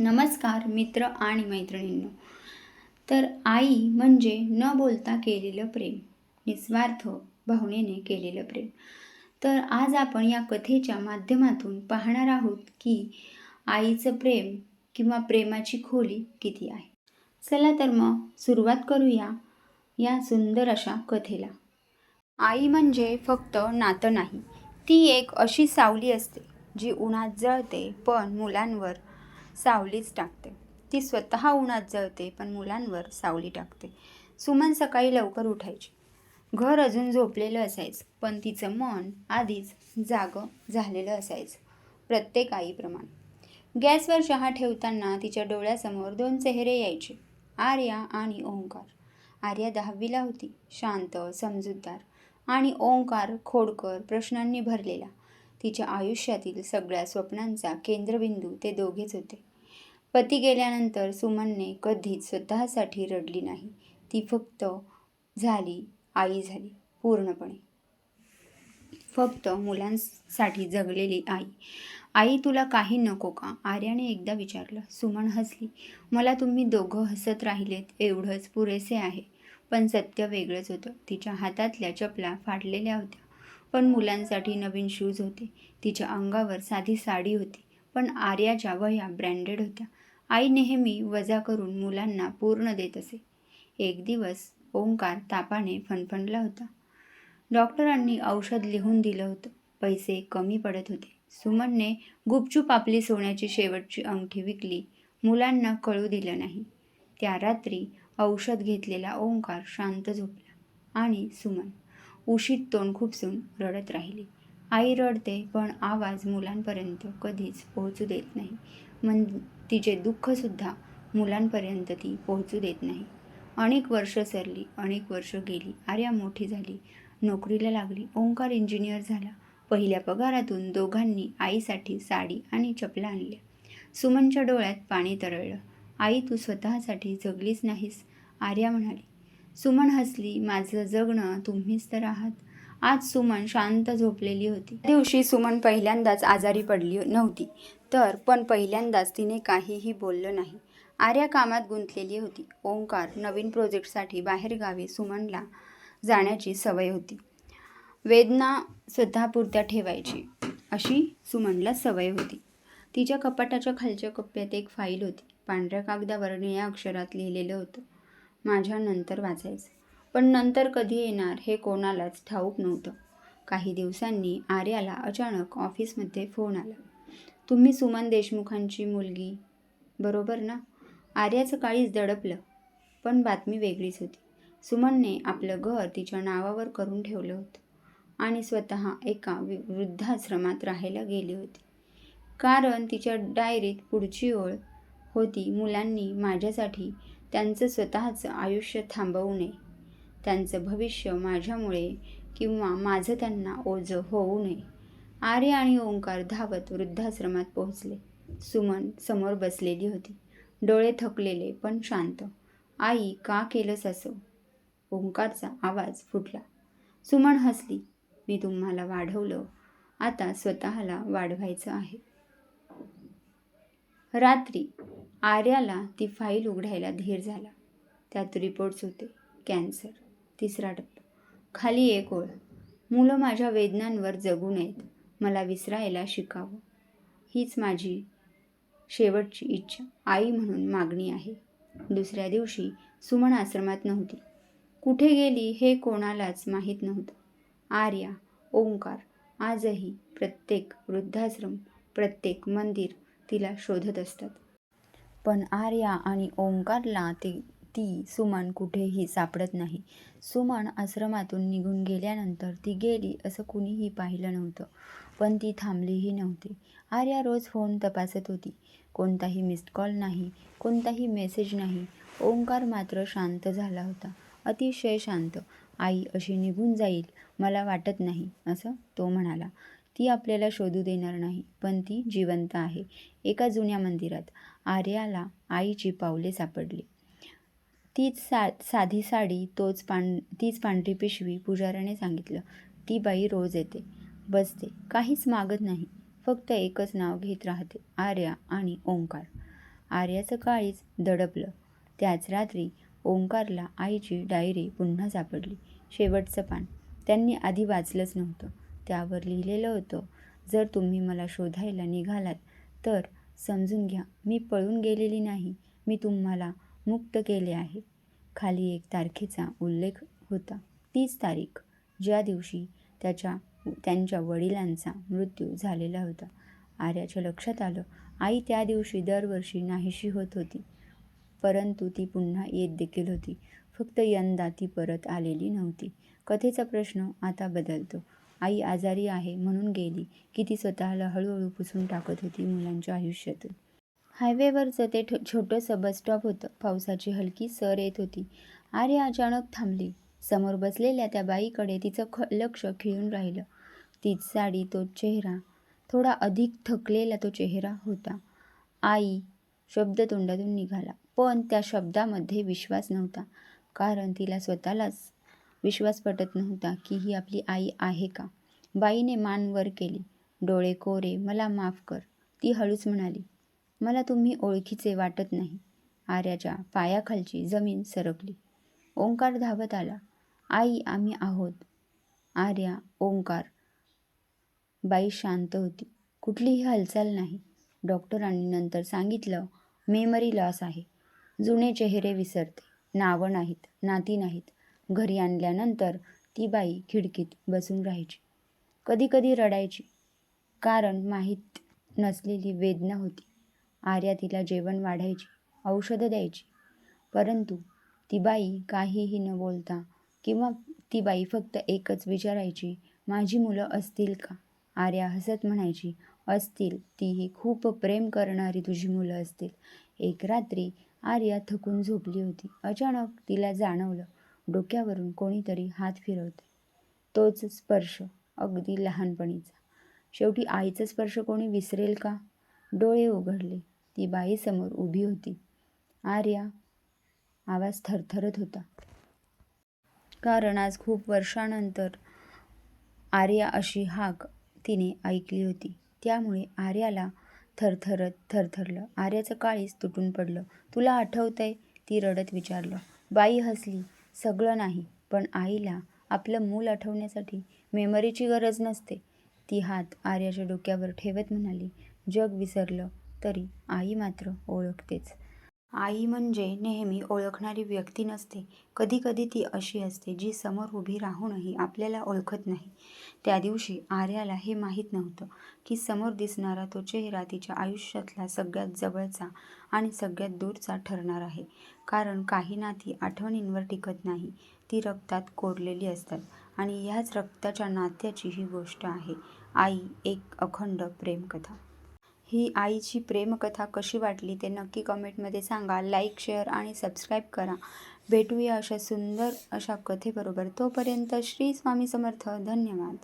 नमस्कार मित्र आणि मैत्रिणींनो. तर आई म्हणजे न बोलता केलेलं प्रेम निस्वार्थ भावनेने केलेलं प्रेम. तर आज आपण या कथेच्या माध्यमातून पाहणार आहोत की आईचं प्रेम किंवा प्रेमाची खोली किती आहे. चला तर मग सुरुवात करूया या सुंदर अशा कथेला. आई म्हणजे फक्त नातं नाही ती एक अशी सावली असते जी उन्हात जळते पण मुलांवर सावलीच टाकते. ती स्वतः उन्हात जळते पण मुलांवर सावली टाकते. सुमन सकाळी लवकर उठायची. घर अजून झोपलेलं असायचं पण तिचं मन आधीच जागं झालेलं असायचं प्रत्येक आईप्रमाणे. गॅसवर चहा ठेवताना तिच्या डोळ्यासमोर दोन चेहरे यायचे आर्या आणि ओंकार. आर्या दहावीला होती शांत समजूतदार आणि ओंकार खोडकर प्रश्नांनी भरलेला. तिच्या आयुष्यातील सगळ्या स्वप्नांचा केंद्रबिंदू ते दोघेच होते. पती गेल्यानंतर सुमनने कधीच स्वतःसाठी रडली नाही. ती फक्त झाली आई झाली पूर्णपणे. फक्त मुलांसाठी जगलेली आई. आई तुला काही नको का? आर्याने एकदा विचारलं. सुमन हसली. मला तुम्ही दोघं हसत राहिलेत एवढंच पुरेसे आहे. पण सत्य वेगळंच होतं. तिच्या हातातल्या चपला फाडलेल्या होत्या. पण मुलांसाठी नवीन शूज होते. तिच्या अंगावर साधी साडी होती. पण आर्याच्या वह्या ब्रँडेड होत्या. आई नेहमी वजा करून मुलांना पूर्ण देत असे. एक दिवस ओंकार तापाने फणफणला होता. डॉक्टरांनी औषध लिहून दिलं होतं. पैसे कमी पडत होते. सुमनने गुपचूप आपली सोन्याची शेवटची अंगठी विकली. मुलांना कळू दिलं नाही. त्या रात्री औषध घेतलेला ओंकार शांत झोपला आणि सुमन उशीत तोंड खुपसून रडत राहिली. आई रडते पण आवाज मुलांपर्यंत कधीच पोहोचू देत नाही. मन तिचे दुःखसुद्धा मुलांपर्यंत ती पोहोचू देत नाही. अनेक वर्ष सरली अनेक वर्ष गेली आर्या मोठी झाली नोकरीला लागली ओंकार इंजिनियर झाला. पहिल्या पगारातून दोघांनी आईसाठी साडी आणि चपला आणल्या. सुमनच्या डोळ्यात पाणी तरळलं. आई तू स्वतःसाठी जगलीच नाहीस आर्या म्हणाली. सुमन हसली माझं जगणं तुम्हीच तर आहात. आज सुमन शांत झोपलेली होती. त्या दिवशी सुमन पहिल्यांदाच आजारी पडली नव्हती. तर पण पहिल्यांदाच तिने काहीही बोललं नाही. आर्या कामात गुंतलेली होती. ओंकार नवीन प्रोजेक्टसाठी बाहेरगावी सुमनला जाण्याची सवय होती. वेदना स्वतःपुरत्या ठेवायची अशी सुमनला सवय होती. तिच्या कपाटाच्या खालच्या कप्प्यात एक फाईल होती. पांढऱ्या कागदावर निळ्या अक्षरात लिहिलेलं होतं माझ्यानंतर वाचायचं पण नंतर कधी येणार हे कोणालाच ठाऊक नव्हतं. काही दिवसांनी आर्याला अचानक ऑफिसमध्ये फोन आला. तुम्ही सुमन देशमुखांची मुलगी. बरोबर ना. आर्याचं काळीच दडपलं पण बातमी वेगळीच होती. सुमनने आपलं घर तिच्या नावावर करून ठेवलं होतं आणि स्वतः एका वि वृद्धाश्रमात राहायला गेली होती. कारण तिच्या डायरीत पुढची ओळ होती मुलांनी माझ्यासाठी त्यांचं स्वतःचं आयुष्य थांबवू नये. त्यांचं भविष्य माझ्यामुळे किंवा माझं त्यांना ओझं होऊ नये. आर्य आणि ओंकार धावत वृद्धाश्रमात पोहोचले. सुमन समोर बसलेली होती. डोळे थकलेले पण शांत. आई का केलंस असं? ओंकारचा आवाज फुटला. सुमन हसली. मी तुम्हाला वाढवलं. आता स्वतःला वाढवायचं आहे. रात्री आर्याला ती फाईल उघडायला धीर झाला. त्यात रिपोर्ट्स होते. कॅन्सर. तिसरा टप्पा. खाली एक ओळ. मुलं माझ्या वेदनांवर जगू नयेत. मला विसरायला शिकावं. हीच माझी शेवटची इच्छा. आई म्हणून मागणी आहे. दुसऱ्या दिवशी सुमन आश्रमात नव्हती. कुठे गेली हे कोणालाच माहीत नव्हतं. आर्या ओंकार आजही प्रत्येक वृद्धाश्रम प्रत्येक मंदिर तिला शोधत असतात. पण आर्या आणि ओंकारला ती ती सुमन कुठेही सापडत नाही. सुमन आश्रमातून निघून गेल्यानंतर ती गेली असं कुणीही पाहिलं नव्हतं पण ती थांबलीही नव्हती. आर्या रोज फोन तपासत होती. कोणताही मिस्ड कॉल नाही कोणताही मेसेज नाही. ओंकार मात्र शांत झाला होता. अतिशय शांत. आई अशी निघून जाईल मला वाटत नाही असं तो म्हणाला. ती आपल्याला शोधू देणार नाही पण ती जिवंत आहे एका जुन्या मंदिरात. आर्याला आईची पावले सापडली. तीच सा साधी साडी तोच पां तीच पांढरी पिशवी पुजाऱ्याने सांगितलं. ती बाई रोज येते बसते काहीच मागत नाही फक्त एकच नाव घेत राहते आर्या आणि ओंकार. आर्याचं काळीच दडपलं. त्याच रात्री ओंकारला आईची डायरी पुन्हा सापडली शेवटचं पान. त्यांनी आधी वाचलंच नव्हतं. त्यावर लिहिलेलं होतं जर तुम्ही मला शोधायला निघालात तर समजून घ्या मी पळून गेलेली नाही मी तुम्हाला मुक्त केले आहे. खाली एक तारखेचा उल्लेख होता. तीच तारीख ज्या दिवशी त्याच्या त्यांच्या वडिलांचा मृत्यू झालेला होता. आर्याच्या लक्षात आलं आई त्या दिवशी दरवर्षी नाहीशी होत होती. परंतु ती पुन्हा येत देखील होती. फक्त यंदा ती परत आलेली नव्हती. कथेचा प्रश्न आता बदलतो. आई आजारी आहे म्हणून गेली की ती स्वतःला हळूहळू पुसून टाकत होती मुलांच्या आयुष्यातून. हायवेवरचं ते ठो छोटंसं बसस्टॉप होतं. पावसाची हलकी सर येत होती. आर्या अचानक थांबली. समोर बसलेल्या त्या बाईकडे तिचं ख लक्ष खिळून राहिलं. तीच साडी तो चेहरा. थोडा अधिक थकलेला तो चेहरा होता. आई शब्द तोंडातून निघाला. पण त्या शब्दामध्ये विश्वास नव्हता. कारण तिला स्वतःलाच विश्वास पटत नव्हता की ही आपली आई आहे का? बाईने मान वर केली. डोळे कोरे मला माफ कर. ती हळूच म्हणाली. मला तुम्ही ओळखीचे वाटत नाही. आर्याच्या पायाखालची जमीन सरकली. ओंकार धावत आला. आई आम्ही आहोत. आर्या ओंकार बाई शांत होती. कुठलीही हालचाल नाही. डॉक्टरांनी नंतर सांगितलं मेमरी लॉस आहे. जुने चेहरे विसरते. नावं नाहीत नाती नाहीत. घरी आणल्यानंतर ती बाई खिडकीत बसून राहायची. कधीकधी रडायची. कारण माहीत नसलेली वेदना होती. आर्या तिला जेवण वाढायची औषधं द्यायची. परंतु ती बाई काहीही न बोलता किंवा ती बाई फक्त एकच विचारायची माझी मुलं असतील का? आर्या हसत म्हणायची असतील. तीही खूप प्रेम करणारी तुझी मुलं असतील. एक रात्री आर्या थकून झोपली होती. अचानक तिला जाणवलं डोक्यावरून कोणीतरी हात फिरवते तोच स्पर्श अगदी लहानपणीचा. शेवटी आईचा स्पर्श कोणी विसरेल का? डोळे उघडले. ती बाईसमोर उभी होती. आर्या आवाज थरथरत होता. कारण आज खूप वर्षानंतर आर्या अशी हाक तिने ऐकली होती. त्यामुळे आर्याला थरथरत थरथरलं. आर्याचं काळीच तुटून पडलं. तुला आठवतंय? ती रडत विचारलं. बाई हसली. सगळं नाही. पण आईला आपलं मूल आठवण्यासाठी मेमरीची गरज नसते. ती हात आर्याच्या डोक्यावर ठेवत म्हणाली. जग विसरलं. तरी आई मात्र ओळखतेच. आई म्हणजे नेहमी ओळखणारी व्यक्ती नसते. कधीकधी ती अशी असते जी समोर उभी राहूनही आपल्याला ओळखत नाही. त्या दिवशी आर्याला हे माहीत नव्हतं की समोर दिसणारा तो चेहरा तिच्या आयुष्यातला सगळ्यात जवळचा आणि सगळ्यात दूरचा ठरणार आहे. कारण काही नाती आठवणींवर टिकत नाही. ती रक्तात कोरलेली असतात आणि ह्याच रक्ताच्या नात्याची ही गोष्ट आहे. आई एक अखंड प्रेमकथा. ही आईची प्रेमकथा कशी वाटली ते नक्की कमेंटमध्ये सांगा. लाईक शेअर आणि सबस्क्राईब करा. भेटूया अशा सुंदर अशा कथेबरोबर. तोपर्यंत श्री स्वामी समर्थ. धन्यवाद.